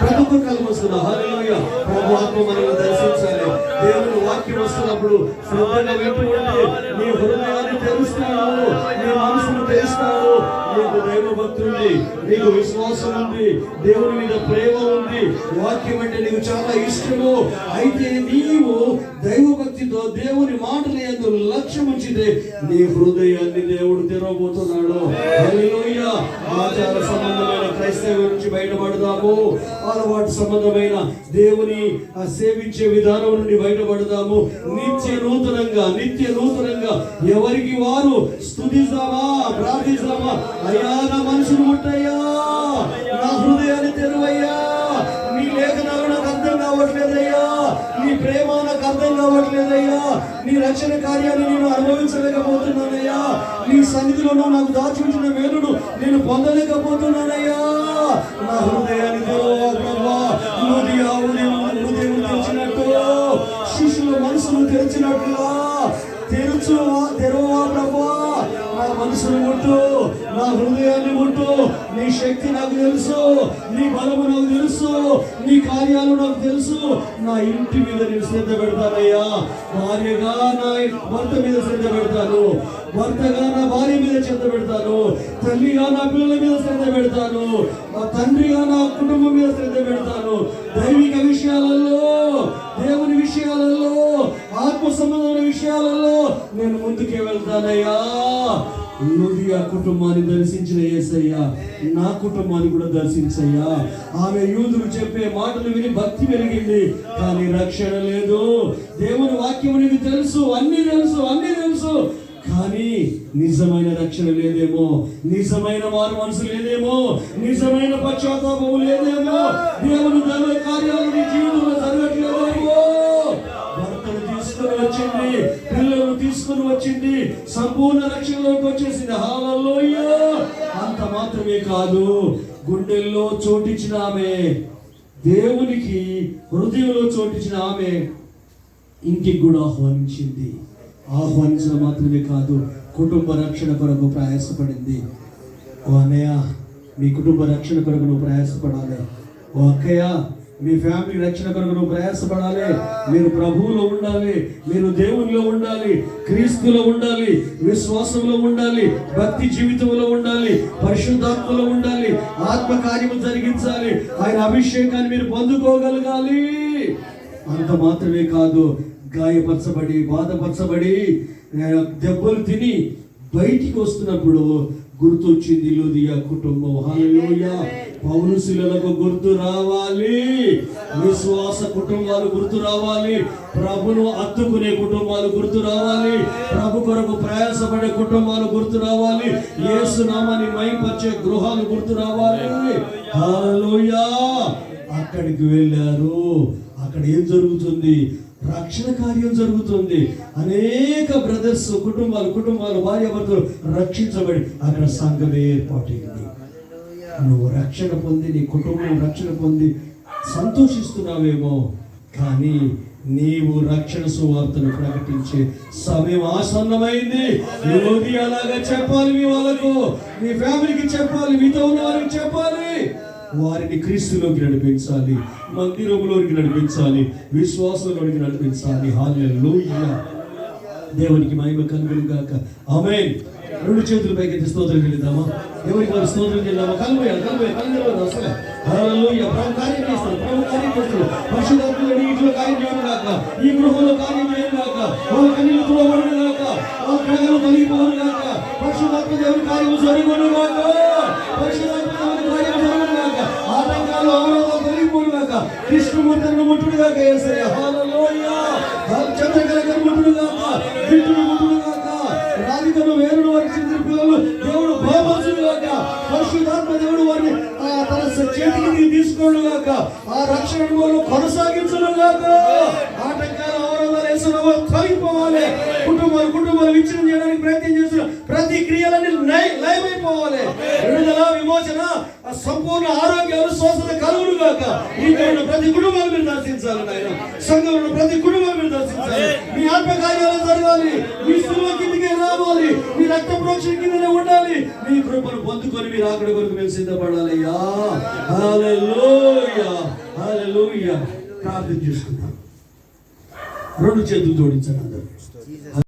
ప్రభుత్వం ఒక్క కళ్ళు వస్తున్నా ప్రభు ఆత్మ మనల్ని దర్శించాలి. దేవుని వాక్యం వస్తున్నప్పుడు శ్రద్ధగా నీ హృదయాన్ని తెలుస్తాను నీ మనసును తెలుస్తాను నీకు దైవ భక్తి ఉంది నీకు విశ్వాసం ఉంది దేవుని మీద ప్రేమ ఉంది వాక్యం అంటే నీకు చాలా ఇష్టము. అయితే నీవు దైవ భక్తితో దేవుని మాటలు ఎందు లక్ష్యం ఉంచితే నీ హృదయాన్ని దేవుడు తెరవబోతున్నాడు. ఆచార సంబంధమైన క్రైస్తవ నుంచి బయటపడదాము. అలవాటు సంబంధమైన దేవుని సేవించే విధానం నుండి బయటపడదాము. నిత్య నూతనంగా నిత్య నూతనంగా ఎవరికి వారు స్థుతిస్తామా ప్రార్థిస్తామా అయ్యా నా మనుషులు ముట్టయ్యా. నా హృదయాన్ని తెరువయ్యా. నీ లేఖనాలు నాకు అర్థం కావట్లేదయ్యా. నీ ప్రేమ నాకు అర్థం కావట్లేదయ్యా. నీ రక్షణ కార్యాన్ని నేను అనుభవించలేకపోతున్నానయ్యా. నీ సన్నిధిలో నాకు దాచి ఉంచిన వేలును నేను పొందలేకపోతున్నానయ్యా. తెరుచు తెరవా ప్రభా నా మనసును ముట్టు నా హృదయాన్ని ముట్టు నీ శక్తి నాకు తెలుసు. నీ బలము నాకు తెలుసు. నీ కార్యాలు నాకు తెలుసు. నా ఇంటి మీద నేను శ్రద్ధ పెడతానయ్యా. భార్యగా నా భర్త మీద శ్రద్ధ పెడతాను. భర్తగా నా భార్య మీద శ్రద్ధ పెడతాను. తల్లిగా నా పిల్లల మీద శ్రద్ధ పెడతాను. నా తండ్రిగా నా కుటుంబం మీద శ్రద్ధ పెడతాను. దైవిక విషయాలలో దేవుని విషయాలలో ఆత్మ సంబంధమైన విషయాలలో నేను ముందుకే వెళ్తానయ్యా. లుదియా కుటుంబాన్ని దర్శించిన యేసయ్యా నా కుటుంబాన్ని కూడా దర్శించయ్యా. ఆమె యూదులు చెప్పే మాటలు విని భక్తి పెరిగింది. కానీ రక్షణ లేదు. దేవుని వాక్యం నీకు తెలుసు అన్ని తెలుసు అన్ని తెలుసు. కానీ నిజమైన రక్షణ లేదేమో. నిజమైన వారు మనసు లేదేమో. నిజమైన పశ్చాత్తాపము లేదేమో. దేవుని ధన కార్యాలు నీ జీవితంలో జరగట్లేదేమో వచ్చింది. సంపూర్ణ రక్షణలోకి వచ్చేసింది. హాలలోయ అంత మాత్రమే కాదు గుండెల్లో చోటించిన ఆమె దేవునికి హృదయంలో చోటించిన ఆమె ఇంటికి కూడా ఆహ్వానించింది. ఆహ్వానించడం మాత్రమే కాదు కుటుంబ రక్షణ కొరకు ప్రయాసపడింది. ఓ అన్నయ్య మీ కుటుంబ రక్షణ కొరకు నువ్వు ప్రయాసపడాలి. ఓ అక్కయ్య మీ ఫ్యామిలీ రక్షణ కొరకు నువ్వు ప్రయాసపడాలి. మీరు ప్రభువులో ఉండాలి. మీరు దేవునిలో ఉండాలి. క్రీస్తులో ఉండాలి. విశ్వాసంలో ఉండాలి. భక్తి జీవితంలో ఉండాలి. పరిశుద్ధాత్మలో ఉండాలి. ఆత్మ కార్యము జరిగించాలి. ఆయన అభిషేకాన్ని మీరు పొందుకోగలగాలి. అంత మాత్రమే కాదు. గాయపరచబడి బాధపరచబడి దెబ్బలు తిని బయటికి వస్తున్నప్పుడు గుర్తొచ్చింది లుదియా కుటుంబం. హల్లెలూయా పౌరుశులకు గుర్తు రావాలి. విశ్వాస కుటుంబాలు గుర్తు రావాలి. ప్రభును అత్తుకునే కుటుంబాలు గుర్తు రావాలి. ప్రభు కొరకు ప్రయాసపడే కుటుంబాలు గుర్తు రావాలి. యేసు మైపరిచే గృహాలు గుర్తు రావాలి. అక్కడికి వెళ్ళారు. అక్కడ ఏం జరుగుతుంది? రక్షణ కార్యం జరుగుతుంది. అనేక బ్రదర్స్ కుటుంబాలు కుటుంబాలు భార్య భర్తలు రక్షించబడి అక్కడ సంఘమే ఏర్పాటైంది. నువ్వు రక్షణ పొంది నీ కుటుంబం రక్షణ పొంది సంతోషిస్తున్నావేమో. కానీ నీవు రక్షణ సువార్తను ప్రకటించే సమయం ఆసన్నమైంది. యువతి అలాగా చెప్పాలి మీ వాళ్ళకు. మీ ఫ్యామిలీకి చెప్పాలి మీతో ఉన్న వారికి చెప్పాలి. వారిని క్రీస్తులోకి నడిపించాలి మందిరంలోకి నడిపించాలి విశ్వాసంలోకి నడిపించాలి. హాలెలూయా దేవునికి మహిమ కలుగును గాక ఆమేన్. రెండు చేతుల పైకి స్తోత్రం వెళ్దామా దేవునికి వారు స్తోత్రం చెల్లిద్దామా? కలువయ్య కలువయ్య కలుగు అసలే హల్లెలూయా. ప్రభు కార్యం చేస్తాడు ప్రభు కార్యం చేస్తాడు పరిశుద్ధాత్మలో ఇంట్లో కార్యం చేయడం గాక ఈ గృహంలో కార్యం చేయడం గాక వాళ్ళ కన్నీళ్ళు తులవడును గాక వాళ్ళ కళలు తొలగిపోవడం గాక పరిశుద్ధాత్మ దేవుని కార్యం జరుగును గాక పరిశుధాత్మ దేవుని కార్యం జరుగును గాక ఆటంకాలు అవరోధాలు తొలగిపోవడం గాక కృష్ణమూర్తిని ముట్టుడు గాక యేసయ్య హరలోయ చంద్రకళ ముట్టుడు గాక విట్టుడు ముట్టుడు గాక రాధికను వేరుడు వారి చిన్న పిల్లలు దేవుడు బలపరచుడు గాక. పరిశుద్ధాత్మ దేవుడు వారిని చేతికి నీకు తీసుకోవడం గాక ఆ రక్షణ కొనసాగించడం కొనసాగించను గాక ఆటంకాలు అవరోధాలు వేసిన తొలగిపోవాలి. కుటుంబాలు కుటుంబాలు విచ్ఛిన్నం చేయడానికి ప్రయత్నం చేస్తున్న ప్రతి క్రియలన్నీ లయమైపోవాలి. విడుదల విమోచన ఆ సంపూర్ణ ఆరోగ్యాలు స్వస్థత కలుగును గాక ఈ ప్రతి కుటుంబాన్ని మీరు దర్శించాలి నాయన. సంఘంలో ప్రతి కుటుంబాన్ని మీరు దర్శించాలి. మీ ఆత్మ కార్యాలు జరగాలి. మీ సులువ కిందకే రావాలి. మీ రక్త ప్రోక్షణ కిందనే ఉండాలి. మీ కృపను పొందుకొని మీరు ఆకలి కొరకు మేము సిద్ధపడాలి హల్లెలూయా ప్రార్థన చేసుకుంటాం. రెండు చేతులు జోడించాను అందరూ.